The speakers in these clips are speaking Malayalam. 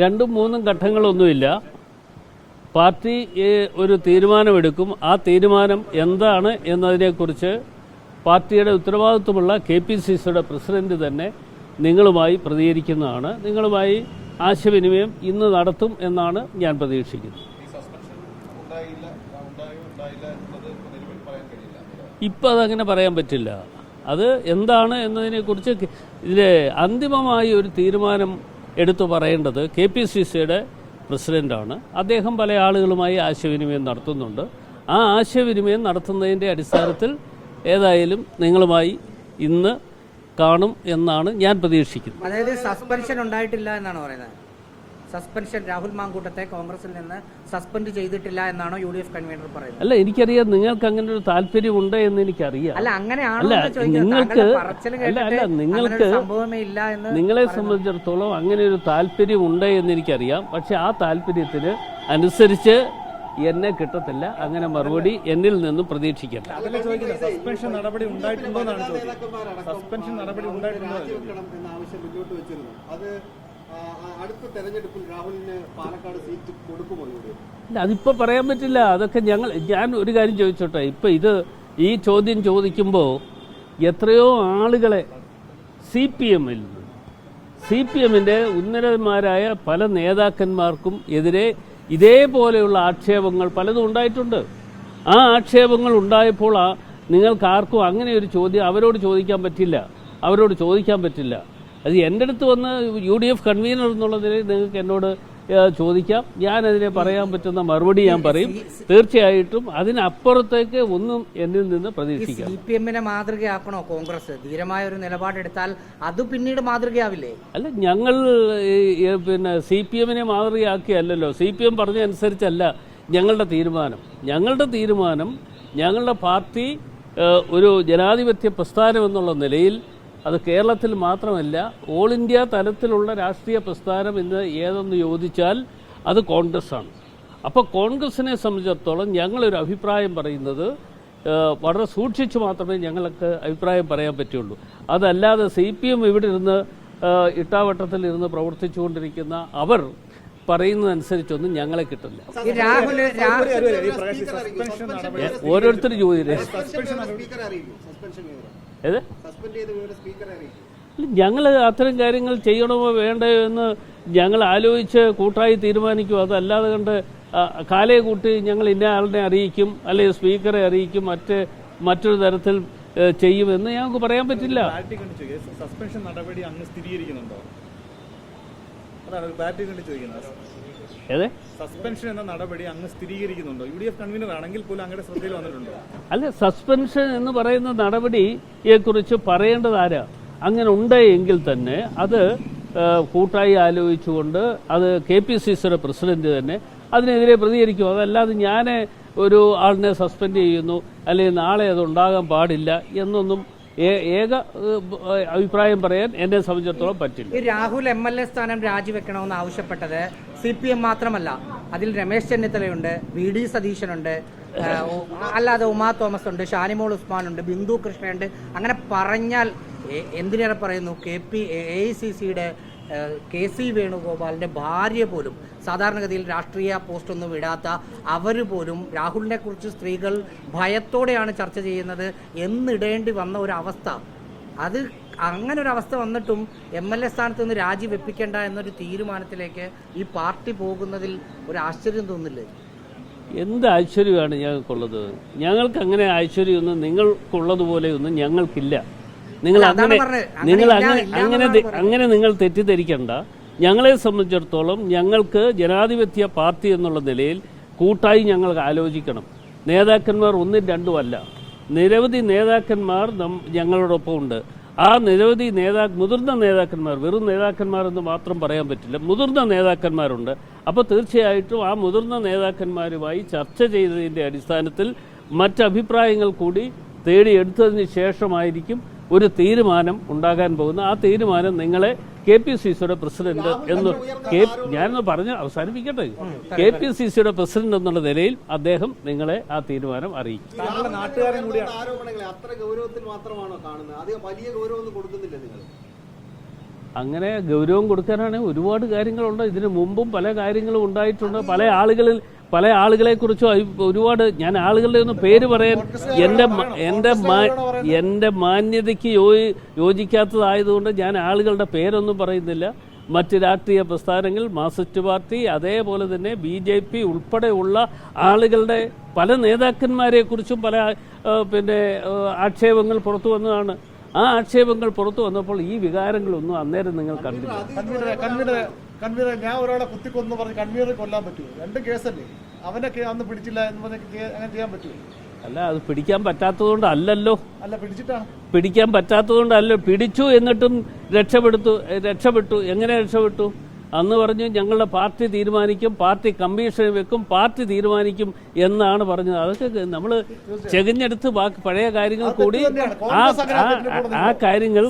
രണ്ടും മൂന്നും ഘട്ടങ്ങളൊന്നുമില്ല. പാർട്ടി ഒരു തീരുമാനമെടുക്കും. ആ തീരുമാനം എന്താണ് എന്നതിനെക്കുറിച്ച് പാർട്ടിയുടെ ഉത്തരവാദിത്വമുള്ള കെ പി സി സിയുടെ പ്രസിഡന്റ് തന്നെ നിങ്ങളുമായി പ്രതികരിക്കുന്നതാണ്. നിങ്ങളുമായി ആശയവിനിമയം ഇന്ന് നടത്തും എന്നാണ് ഞാൻ പ്രതീക്ഷിക്കുന്നത്. ഇപ്പം അതങ്ങനെ പറയാൻ പറ്റില്ല. അത് എന്താണ് എന്നതിനെക്കുറിച്ച് ഇതിലെ അന്തിമമായി ഒരു തീരുമാനം എടുത്തു പറയേണ്ടത് കെ പി സി സിയുടെ പ്രസിഡന്റാണ് അദ്ദേഹം പല ആളുകളുമായി ആശയവിനിമയം നടത്തുന്നുണ്ട്. ആ ആശയവിനിമയം നടത്തുന്നതിന്റെ അടിസ്ഥാനത്തിൽ ഏതായാലും നിങ്ങളുമായി ഇന്ന് കാണും എന്നാണ് ഞാൻ പ്രതീക്ഷിക്കുന്നത് അതായത് സസ്പെൻഷൻ ഉണ്ടായിട്ടില്ല എന്നാണ് പറയുന്നത്. സസ്പെൻഷൻ രാഹുൽ മാങ്കൂട്ടത്തെ കോൺഗ്രസിൽ നിന്ന് സസ്പെൻഡ് ചെയ്തിട്ടില്ല എന്നാണോ യു ഡി എഫ് കൺവീനർ പറയുന്നത്? അല്ല എനിക്കറിയാം നിങ്ങൾക്ക് അങ്ങനെ ഒരു താല്പര്യമുണ്ട് എന്ന് എനിക്കറിയാം. അല്ല അങ്ങനെയാണോ? നിങ്ങൾക്ക് അല്ല, അല്ല, നിങ്ങൾക്ക് സംഭവമേ ഇല്ല എന്ന് നിങ്ങളെ സംബന്ധിച്ചിടത്തോളം അങ്ങനെ ഒരു താല്പര്യം ഉണ്ട് എന്ന് എനിക്കറിയാം. പക്ഷെ ആ താല്പര്യത്തിന് അനുസരിച്ച് എന്നെ കിട്ടത്തില്ല. അങ്ങനെ മറുപടി എന്നിൽ നിന്നും പ്രതീക്ഷിക്കണ്ട. ചോദിക്കുന്നത് സസ്പെൻഷൻ നടപടി ഉണ്ടായിട്ടുണ്ടോ സസ്പെൻഷൻ നടപടി ഉണ്ടായിട്ടുണ്ടോ അടുത്ത തെരഞ്ഞെടുപ്പിൽ രാഹുലിന് പാലക്കാട് സീറ്റ് കൊടുക്കുമോ അതിപ്പോൾ പറയാൻ പറ്റില്ല. അതൊക്കെ ഞങ്ങൾ ഞാൻ ഒരു കാര്യം ചോദിച്ചോട്ടെ. ഇപ്പം ഇത് ഈ ചോദ്യം ചോദിക്കുമ്പോൾ എത്രയോ ആളുകളെ സി പി എമ്മിൽ നിന്ന് സി പി എമ്മിന്റെ ഉന്നതന്മാരായ പല നേതാക്കന്മാർക്കും എതിരെ ഇതേപോലെയുള്ള ആക്ഷേപങ്ങൾ പലതും ഉണ്ടായിട്ടുണ്ട്. ആ ആക്ഷേപങ്ങൾ ഉണ്ടായപ്പോൾ നിങ്ങൾക്ക് ആർക്കും അങ്ങനെ ഒരു ചോദ്യം അവരോട് ചോദിക്കാൻ പറ്റില്ല. അവരോട് ചോദിക്കാൻ പറ്റില്ല. അത് എന്റെ അടുത്ത് വന്ന് യു ഡി എഫ് കൺവീനർ എന്നുള്ളതിൽ നിങ്ങൾക്ക് എന്നോട് ചോദിക്കാം. ഞാനതിനെ പറയാൻ പറ്റുന്ന മറുപടി ഞാൻ പറയും. തീർച്ചയായിട്ടും അതിനപ്പുറത്തേക്ക് ഒന്നും എന്നിൽ നിന്ന് പ്രതീക്ഷിക്കാം. സി പി എമ്മിനെ മാതൃകയാക്കണോ കോൺഗ്രസ്? ധീരമായ ഒരു നിലപാടെടുത്താൽ അത് പിന്നീട് മാതൃകയാവില്ലേ? അല്ല ഞങ്ങൾ പിന്നെ സി പി എമ്മിനെ മാതൃകയാക്കിയല്ലോ സി പി എം പറഞ്ഞതനുസരിച്ചല്ല ഞങ്ങളുടെ തീരുമാനം. ഞങ്ങളുടെ തീരുമാനം ഞങ്ങളുടെ പാർട്ടി ഒരു ജനാധിപത്യ പ്രസ്ഥാനം എന്നുള്ള നിലയിൽ അത് കേരളത്തിൽ മാത്രമല്ല ഓൾ ഇന്ത്യ തലത്തിലുള്ള രാഷ്ട്രീയ പ്രസ്ഥാനം ഇന്ന് ഏതെന്ന് ചോദിച്ചാൽ അത് കോൺഗ്രസ് ആണ്. അപ്പോൾ കോൺഗ്രസിനെ സംബന്ധിച്ചിടത്തോളം ഞങ്ങളൊരു അഭിപ്രായം പറയുന്നത് വളരെ സൂക്ഷിച്ചു മാത്രമേ ഞങ്ങൾക്ക് അഭിപ്രായം പറയാൻ പറ്റുള്ളൂ. അതല്ലാതെ സി പി എം ഇവിടെ ഇരുന്ന് ഇട്ടാവട്ടത്തിൽ ഇരുന്ന് പ്രവർത്തിച്ചുകൊണ്ടിരിക്കുന്ന അവർ പറയുന്നതനുസരിച്ചൊന്നും ഞങ്ങളെ കിട്ടില്ല ഓരോരുത്തർ ചോദിച്ചേ ഏത്? സസ്പെൻഡ് ചെയ്ത വിവരം സ്പീക്കറെ അറിയിക്കും ഞങ്ങൾ അത്തരം കാര്യങ്ങൾ ചെയ്യണമോ വേണ്ടയോ എന്ന് ഞങ്ങൾ ആലോചിച്ച് കൂട്ടായി തീരുമാനിക്കും. അതല്ലാതെ കണ്ട് കാലയെ കാലേ കൂട്ടി ഞങ്ങൾ ഇന്ന ആളിനെ അറിയിക്കും അല്ലെങ്കിൽ സ്പീക്കറെ അറിയിക്കും മറ്റ് മറ്റൊരു തരത്തിൽ ചെയ്യുമെന്ന് ഞങ്ങൾക്ക് പറയാൻ പറ്റില്ല. സസ്പെൻഷൻ നടപടി അങ്ങ് സ്ഥിരീകരിക്കുന്നുണ്ടോ? അതാണ് ഒരു ക്ലാരിറ്റി കണ്ട് ചോദിക്കുന്നത്. ഏതെ? സസ്പെൻഷൻ എന്ന നടപടി അങ്ങ് സ്ഥിരീകരിക്കുന്നുണ്ടോ? യു ഡി എഫ് കൺവീനർ ആണെങ്കിൽ പോലും അങ്ങയുടെ ശ്രദ്ധയിൽ വന്നിട്ടുണ്ടോ? അല്ല സസ്പെൻഷൻ എന്ന് പറയുന്ന നടപടിയെക്കുറിച്ച് കുറിച്ച് ആരാ? അങ്ങനെ ഉണ്ട് എങ്കിൽ തന്നെ അത് കൂട്ടായി ആലോചിച്ചുകൊണ്ട് അത് കെ പി സി സിയുടെ പ്രസിഡന്റ് തന്നെ അതിനെതിരെ പ്രതികരിക്കും. അതല്ലാതെ ഞാൻ ഒരു ആളിനെ സസ്പെൻഡ് ചെയ്യുന്നു അല്ലെങ്കിൽ നാളെ അത് ഉണ്ടാകാൻ പാടില്ല എന്നൊന്നും ഏക അഭിപ്രായം പറയാൻ എന്നെ സംബന്ധിച്ചിടത്തോളം പറ്റില്ല. രാഹുൽ എം എൽ എ സ്ഥാനം രാജിവെക്കണമെന്ന് ആവശ്യപ്പെട്ടത് സി പി എം മാത്രമല്ല. അതിൽ രമേശ് ചെന്നിത്തലയുണ്ട് വി ഡി സതീശനുണ്ട് അല്ലാതെ ഉമാ തോമസ് ഉണ്ട് ഷാനിമോൾ ഉസ്മാൻ ഉണ്ട് ബിന്ദു കൃഷ്ണയുണ്ട്. അങ്ങനെ പറഞ്ഞാൽ എന്തിനേറെ പറയുന്നു? K P A I C സിയുടെ കെ സി വേണുഗോപാലിന്റെ ഭാര്യ പോലും സാധാരണഗതിയിൽ രാഷ്ട്രീയ പോസ്റ്റൊന്നും ഇടാത്ത അവർ പോലും രാഹുലിനെ കുറിച്ച് സ്ത്രീകൾ ഭയത്തോടെയാണ് ചർച്ച ചെയ്യുന്നത് എന്നിടേണ്ടി വന്ന ഒരു അവസ്ഥ അത് അങ്ങനെ ഒരു അവസ്ഥ വന്നിട്ടും എം എൽ എ സ്ഥാനത്ത് നിന്ന് രാജിവെപ്പിക്കേണ്ട എന്നൊരു തീരുമാനത്തിലേക്ക് ഈ പാർട്ടി പോകുന്നതിൽ ഒരു ആശ്ചര്യം തോന്നില്ലേ? എന്ത് ആശ്ചര്യമാണ് ഞങ്ങൾക്കുള്ളത്? ഞങ്ങൾക്ക് അങ്ങനെ ആശ്ചര്യമൊന്നും നിങ്ങൾക്കുള്ളതുപോലെയൊന്നും ഞങ്ങൾക്കില്ല. നിങ്ങൾ അങ്ങനെ നിങ്ങൾ അങ്ങനെ അങ്ങനെ നിങ്ങൾ തെറ്റിദ്ധരിക്കണ്ട. ഞങ്ങളെ സംബന്ധിച്ചിടത്തോളം ഞങ്ങൾക്ക് ജനാധിപത്യ പാർട്ടി എന്നുള്ള നിലയിൽ കൂട്ടായി ഞങ്ങൾ ആലോചിക്കണം. നേതാക്കന്മാർ ഒന്നും രണ്ടുമല്ല നിരവധി നേതാക്കന്മാർ ഞങ്ങളോടൊപ്പം ഉണ്ട്. ആ നിരവധി നേതാ മുതിർന്ന നേതാക്കന്മാർ വെറും നേതാക്കന്മാർ എന്ന് മാത്രം പറയാൻ പറ്റില്ല. മുതിർന്ന നേതാക്കന്മാരുണ്ട്. അപ്പോൾ തീർച്ചയായിട്ടും ആ മുതിർന്ന നേതാക്കന്മാരുമായി ചർച്ച ചെയ്തതിന്റെ അടിസ്ഥാനത്തിൽ മറ്റഭിപ്രായങ്ങൾ കൂടി തേടിയെടുത്തതിന് ശേഷമായിരിക്കും ഒരു തീരുമാനം ഉണ്ടാകാൻ പോകുന്നു ആ തീരുമാനം നിങ്ങളെ കെ പി സി സിയുടെ പ്രസിഡന്റ് എന്ന് കെ ഞാനൊന്ന് പറഞ്ഞ് അവസാനിപ്പിക്കട്ടെ? കെ പി സി സിയുടെ പ്രസിഡന്റ് എന്നുള്ള നിലയിൽ അദ്ദേഹം നിങ്ങളെ ആ തീരുമാനം അറിയിക്കും. താങ്കളുടെ നാട്ടുകാരൻ കൂടിയാണ്. ആരോപണങ്ങളെ ഗൗരവത്തിൽ മാത്രമാണോ കാണുന്നത്? അത് വലിയ ഗൗരവമൊന്നും കൊടുക്കുന്നില്ല നിങ്ങൾ. അങ്ങനെ ഗൗരവം കൊടുക്കാനാണെങ്കിൽ ഒരുപാട് കാര്യങ്ങളുണ്ട്. ഇതിനു മുമ്പും പല കാര്യങ്ങളും ഉണ്ടായിട്ടുണ്ട്. പല ആളുകളിൽ പല ആളുകളെ കുറിച്ചും ഒരുപാട് ഞാൻ ആളുകളുടെ ഒന്നും പേര് പറയാൻ എന്റെ എന്റെ എന്റെ മാന്യതയ്ക്ക് യോജിക്കാത്തതായതുകൊണ്ട് ഞാൻ ആളുകളുടെ പേരൊന്നും പറയുന്നില്ല. മറ്റ് രാഷ്ട്രീയ പ്രസ്ഥാനങ്ങൾ മാർസിസ്റ്റ് പാർട്ടി അതേപോലെ തന്നെ ബി ജെ പി ഉൾപ്പെടെയുള്ള ആളുകളുടെ പല നേതാക്കന്മാരെ കുറിച്ചും പല പിന്നെ ആക്ഷേപങ്ങൾ പുറത്തു വന്നതാണ്. ആ ആക്ഷേപങ്ങൾ പുറത്തു വന്നപ്പോൾ ഈ വികാരങ്ങളൊന്നും അന്നേരം നിങ്ങൾ കണ്ടില്ല. കൺവീനറെ ഞാൻ ഒരാളെ കുത്തിക്കൊന്നു പറഞ്ഞ് കൺവീനറെ കൊല്ലാൻ പറ്റുമോ? രണ്ടും കേസല്ലേ. അവനൊക്കെ അന്ന് പിടിച്ചില്ല എന്ന് പറഞ്ഞ അങ്ങനെ ചെയ്യാൻ പറ്റുമോ? അല്ല അത് പിടിക്കാൻ പറ്റാത്തതുകൊണ്ട് അല്ലല്ലോ. അല്ല പിടിച്ചിട്ടാണ് പിടിക്കാൻ പറ്റാത്തതുകൊണ്ടല്ലോ പിടിച്ചു എന്നിട്ടും രക്ഷപ്പെടുത്തു രക്ഷപ്പെട്ടു. എങ്ങനെ രക്ഷപ്പെട്ടു? അന്ന് പറഞ്ഞു ഞങ്ങളുടെ പാർട്ടി തീരുമാനിക്കും പാർട്ടി കമ്മീഷൻ വെക്കും പാർട്ടി തീരുമാനിക്കും എന്നാണ് പറഞ്ഞത്. അതൊക്കെ നമ്മൾ ചെകഞ്ഞെടുത്ത് ബാക്കി പഴയ കാര്യങ്ങൾ കൂടി ആ കാര്യങ്ങൾ.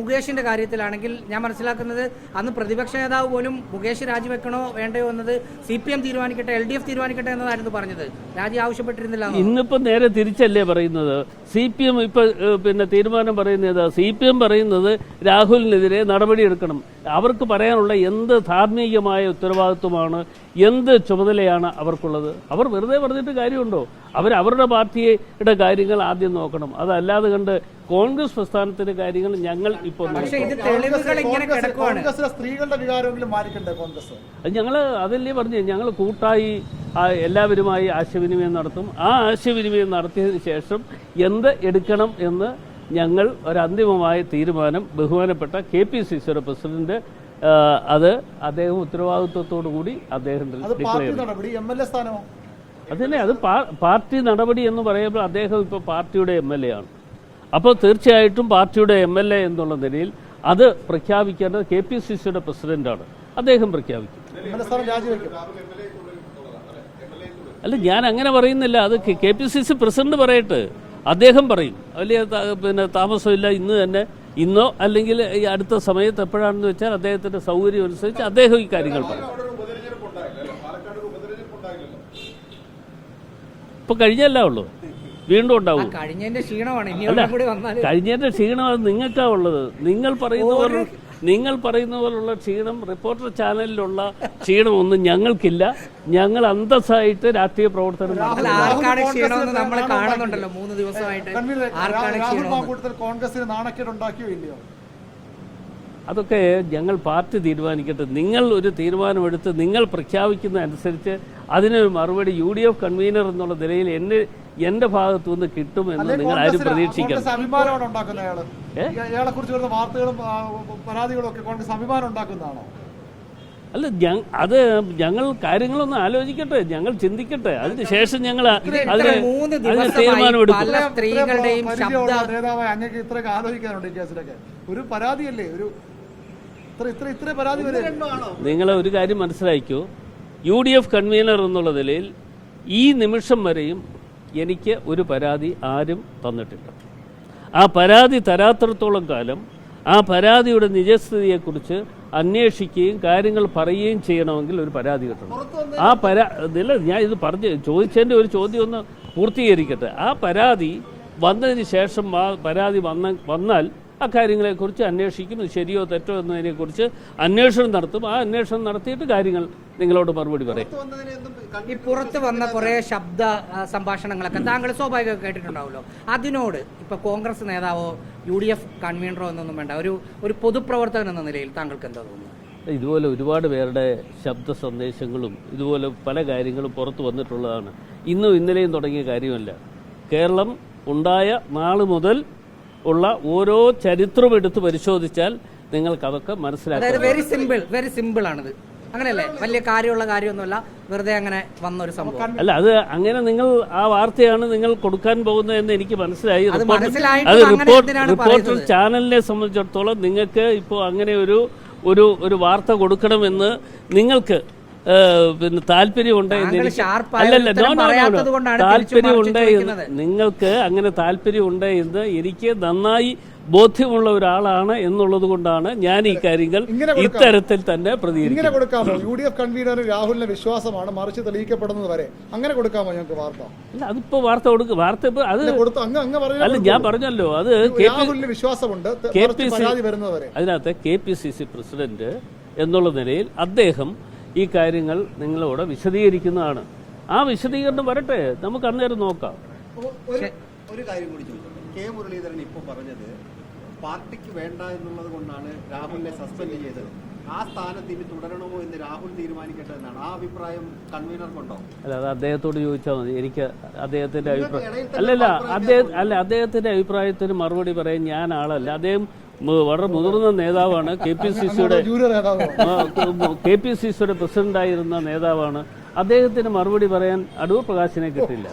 മുകേഷിന്റെ കാര്യത്തിലാണെങ്കിൽ ഞാൻ മനസ്സിലാക്കുന്നത് അന്ന് പ്രതിപക്ഷ നേതാവ് പോലും മുകേഷ് രാജിവെക്കണോ വേണ്ടയോ എന്നത് സി പി എം തീരുമാനിക്കട്ടെ എൽ ഡി എഫ് തീരുമാനിക്കട്ടെ എന്നതായിരുന്നു പറഞ്ഞത്. രാജി ആവശ്യപ്പെട്ടിരുന്നില്ല ഇന്നിപ്പോ നേരെ തിരിച്ചല്ലേ പറയുന്നത്? സി പി എം ഇപ്പൊ പിന്നെ തീരുമാനം പറയുന്നത് സി പി എം പറയുന്നത് രാഹുലിനെതിരെ നടപടിയെടുക്കണം അവർക്ക് പറയാനുള്ള എന്ത് ധാർമ്മികമായ ഉത്തരവാദിത്വമാണ് എന്ത് ചുമതലയാണ് അവർക്കുള്ളത്? അവർ വെറുതെ പറഞ്ഞിട്ട് കാര്യമുണ്ടോ? അവർ അവരുടെ പാർട്ടിയുടെ കാര്യങ്ങൾ ആദ്യം നോക്കണം. അതല്ലാതെ കണ്ട് കോൺഗ്രസ് പ്രസ്ഥാനത്തിന്റെ കാര്യങ്ങൾ ഞങ്ങൾ ഇപ്പോൾ പക്ഷേ ഇത് തെളിവുകൾ ഇങ്ങനെ കോൺഗ്രസ്- സ്ത്രീകളുടെ വികാരമെങ്കിലും കോൺഗ്രസ്. ഞങ്ങൾ അതല്ലേ പറഞ്ഞു ഞങ്ങൾ കൂട്ടായി എല്ലാവരുമായി ആശയവിനിമയം നടത്തും. ആ ആശയവിനിമയം നടത്തിയതിന് ശേഷം എന്ത് എടുക്കണം എന്ന് ഞങ്ങൾ ഒരു അന്തിമമായ തീരുമാനം ബഹുമാനപ്പെട്ട കെ പി സി സിയുടെ പ്രസിഡന്റ് അത് അദ്ദേഹം ഉത്തരവാദിത്വത്തോടു കൂടി അദ്ദേഹം അതന്നെ അത് പാർട്ടി നടപടി എന്ന് പറയുമ്പോൾ അദ്ദേഹം ഇപ്പോൾ പാർട്ടിയുടെ എം എൽ എ ആണ്. അപ്പോൾ തീർച്ചയായിട്ടും പാർട്ടിയുടെ എം എൽ എ എന്നുള്ള നിലയിൽ അത് പ്രഖ്യാപിക്കേണ്ടത് കെ പി സി സിയുടെ പ്രസിഡന്റാണ് അദ്ദേഹം പ്രഖ്യാപിക്കും. അല്ല ഞാൻ അങ്ങനെ പറയുന്നില്ല. അത് K P C C president പറയട്ടെ. അദ്ദേഹം പറയും. വലിയ പിന്നെ താമസമില്ല ഇന്ന് തന്നെ ഇന്നോ അല്ലെങ്കിൽ ഈ അടുത്ത സമയത്ത് എപ്പോഴാണെന്ന് വെച്ചാൽ അദ്ദേഹത്തിന്റെ സൗകര്യം അനുസരിച്ച് അദ്ദേഹം ഈ കാര്യങ്ങൾ പറയും. ഇപ്പൊ കഴിഞ്ഞല്ല ഉള്ളൂ. വീണ്ടും ആ ഉണ്ടാവും കഴിഞ്ഞതിന്റെ ക്ഷീണമാണ്. കഴിഞ്ഞതിന്റെ ക്ഷീണമാണ് നിങ്ങൾക്കാ ഉള്ളത്. നിങ്ങൾ പറയുന്ന നിങ്ങൾ പറയുന്ന പോലുള്ള ക്ഷീണം റിപ്പോർട്ടർ ചാനലിലുള്ള ക്ഷീണമൊന്നും ഞങ്ങൾക്കില്ല. ഞങ്ങൾ അന്തസ്സായിട്ട് രാഷ്ട്രീയ പ്രവർത്തനം കാണുന്നുണ്ടല്ലോ മൂന്ന് ദിവസമായിട്ട്. കോൺഗ്രസിന് നാണക്കേട് ഉണ്ടാക്കിയോ ഇല്ലയോ? അതൊക്കെ ഞങ്ങൾ പാർട്ടി തീരുമാനിക്കട്ടെ. നിങ്ങൾ ഒരു തീരുമാനമെടുത്ത് നിങ്ങൾ പ്രഖ്യാപിക്കുന്ന അനുസരിച്ച് അതിനൊരു മറുപടി യു ഡി എഫ് കൺവീനർ എന്നുള്ള നിലയിൽ എന്നെ എന്റെ ഭാഗത്തു നിന്ന് കിട്ടുമെന്ന് നിങ്ങൾ ആരും പ്രതീക്ഷിക്കണം ഇയാളെ കുറിച്ച് വരുന്ന വാർത്തകളും പരാതികളും ഒക്കെ കോൺഗ്രസ് അഭിമാനം ഉണ്ടാക്കുന്നതാണോ? അല്ല അത് ഞങ്ങൾ കാര്യങ്ങളൊന്നും ആലോചിക്കട്ടെ ഞങ്ങൾ ചിന്തിക്കട്ടെ. അതിന് ശേഷം ഞങ്ങൾ അതിന് തീരുമാനമെടുക്കും സ്ത്രീകളുടെയും പരിചയമുള്ള ശബ്ദ നേതാവായ അങ്ങേക്ക് ഇത്രയൊക്കെ ആലോചിക്കാനുണ്ട് ഈ കേസിലൊക്കെ. ഒരു പരാതിയല്ലേ? ഒരു ഇത്ര ഇത്ര ഇത്ര പരാതി വരെ നിങ്ങൾ ഒരു കാര്യം മനസ്സിലാക്കൂ യു ഡി എഫ് കൺവീനർ എന്നുള്ള നിലയിൽ ഈ നിമിഷം വരെയും എനിക്ക് ഒരു പരാതി ആരും തന്നിട്ടില്ല. ആ പരാതി തരാത്രത്തോളം കാലം ആ പരാതിയുടെ നിജസ്ഥിതിയെക്കുറിച്ച് അന്വേഷിക്കുകയും കാര്യങ്ങൾ പറയുകയും ചെയ്യണമെങ്കിൽ ഒരു പരാതി കിട്ടണം. ആ പരാ ഇല്ല ഞാൻ ഇത് പറഞ്ഞ് ചോദിച്ചതിന്റെ ഒരു ചോദ്യം ഒന്ന് പൂർത്തീകരിക്കട്ടെ. ആ പരാതി വന്നതിന് ശേഷം ആ പരാതി വന്ന വന്നാൽ ആ കാര്യങ്ങളെക്കുറിച്ച് അന്വേഷിക്കും ഇത് ശരിയോ തെറ്റോ എന്നതിനെക്കുറിച്ച് അന്വേഷണം നടത്തും. ആ അന്വേഷണം നടത്തിയിട്ട് കാര്യങ്ങൾ നിങ്ങളോട് മറുപടി പറയും. ഈ പുറത്ത് വന്ന കുറെ ശബ്ദ സംഭാഷണങ്ങളൊക്കെ താങ്കൾ സ്വാഭാവികം കേട്ടിട്ടുണ്ടാവുമല്ലോ. അതിനോട് ഇപ്പൊ കോൺഗ്രസ് നേതാവോ യു ഡി എഫ് കൺവീനറോ എന്നൊന്നും വേണ്ട. ഒരു ഒരു പൊതുപ്രവർത്തകൻ എന്ന നിലയിൽ താങ്കൾക്ക് എന്താ തോന്നുന്നത്? ഇതുപോലെ ഒരുപാട് പേരുടെ ശബ്ദ സന്ദേശങ്ങളും ഇതുപോലെ പല കാര്യങ്ങളും പുറത്ത് വന്നിട്ടുള്ളതാണ്. ഇന്നും ഇന്നലെയും തുടങ്ങിയ കാര്യമല്ല. കേരളം ഉണ്ടായ നാൾ മുതൽ ഉള്ള ഓരോ ചരിത്രം എടുത്ത് പരിശോധിച്ചാൽ നിങ്ങൾക്ക് അതൊക്കെ മനസ്സിലാക്കാം വെരി സിമ്പിൾ വെരി സിമ്പിൾ ആണിത്. അങ്ങനെയല്ലേ? വലിയ കാര്യമുള്ള കാര്യമൊന്നുമല്ല. വെറുതെ അങ്ങനെ വന്ന ഒരു സംഭവം. അല്ല അത് അങ്ങനെ നിങ്ങൾ ആ വാർത്തയാണ് നിങ്ങൾ കൊടുക്കാൻ പോകുന്നത് എന്ന് എനിക്ക് മനസ്സിലായി. അത് റിപ്പോർട്ട് റിപ്പോർട്ടർ ചാനലിനെ സംബന്ധിച്ചിടത്തോളം നിങ്ങൾക്ക് ഇപ്പോൾ അങ്ങനെ ഒരു ഒരു ഒരു വാർത്ത കൊടുക്കണമെന്ന് നിങ്ങൾക്ക് പിന്നെ താല്പര്യമുണ്ട് അല്ലല്ല താല്പര്യമുണ്ട് എന്ന് നിങ്ങൾക്ക് അങ്ങനെ താല്പര്യമുണ്ട് എന്ന് എനിക്ക് നന്നായി ബോധ്യമുള്ള ഒരാളാണ് എന്നുള്ളത് കൊണ്ടാണ് ഞാൻ ഈ കാര്യങ്ങൾ ഇത്തരത്തിൽ തന്നെ ഇങ്ങനെ കൊടുക്കാമോ? യു ഡി എഫ് കൺവീനർ രാഹുലിന്റെ വിശ്വാസമാണ് മറിച്ച് തെളിയിക്കപ്പെടുന്നത് വരെ. അങ്ങനെ കൊടുക്കാമോ ഞങ്ങൾക്ക് വാർത്ത? അല്ല അതിപ്പോ വാർത്ത കൊടുക്കും വാർത്ത ഇപ്പൊ അത് ഇല്ല, കൊടുത്തു അങ്ങ് അങ്ങ് അല്ല ഞാൻ പറഞ്ഞല്ലോ അത് രാഹുലിന് വിശ്വാസമുണ്ട് കെ പി സി- വരുന്നത് വരെ. അതിനകത്ത് K P C C president എന്നുള്ള നിലയിൽ അദ്ദേഹം ഈ കാര്യങ്ങൾ നിങ്ങളോട് വിശദീകരിക്കുന്നതാണ്. ആ വിശദീകരണം വരട്ടെ നമുക്ക് അന്നേരം നോക്കാം. ഒരു കാര്യം കൂടി ചോദിച്ചോട്ടെ. കെ മുരളീധരൻ ഇപ്പോൾ പറഞ്ഞത് പാർട്ടിക്ക് വേണ്ട എന്നുള്ളത് കൊണ്ടാണ് രാഹുലിനെ സസ്പെൻഡ് ചെയ്തത്. ആ സ്ഥാനത്ത് ഇനി തുടരണമോ എന്ന് രാഹുൽ തീരുമാനിക്കട്ടെ എന്നാണ്. ആ അഭിപ്രായം കൺവീനർക്കുണ്ടോ അല്ല അത് അദ്ദേഹത്തോട് ചോദിച്ചാൽ മതി. എനിക്ക് അദ്ദേഹത്തിന്റെ അഭിപ്രായം അല്ലല്ല അദ്ദേഹം അല്ല അദ്ദേഹത്തിന്റെ അഭിപ്രായത്തിന് മറുപടി പറയാൻ ഞാൻ ആളല്ല. അദ്ദേഹം വളരെ മുതിർന്ന നേതാവാണ്. കെ പി സി സിയുടെ കെ പി സി സിയുടെ പ്രസിഡന്റായിരുന്ന നേതാവാണ്. അദ്ദേഹത്തിന് മറുപടി പറയാൻ അടൂർ പ്രകാശിനെ കിട്ടില്ല.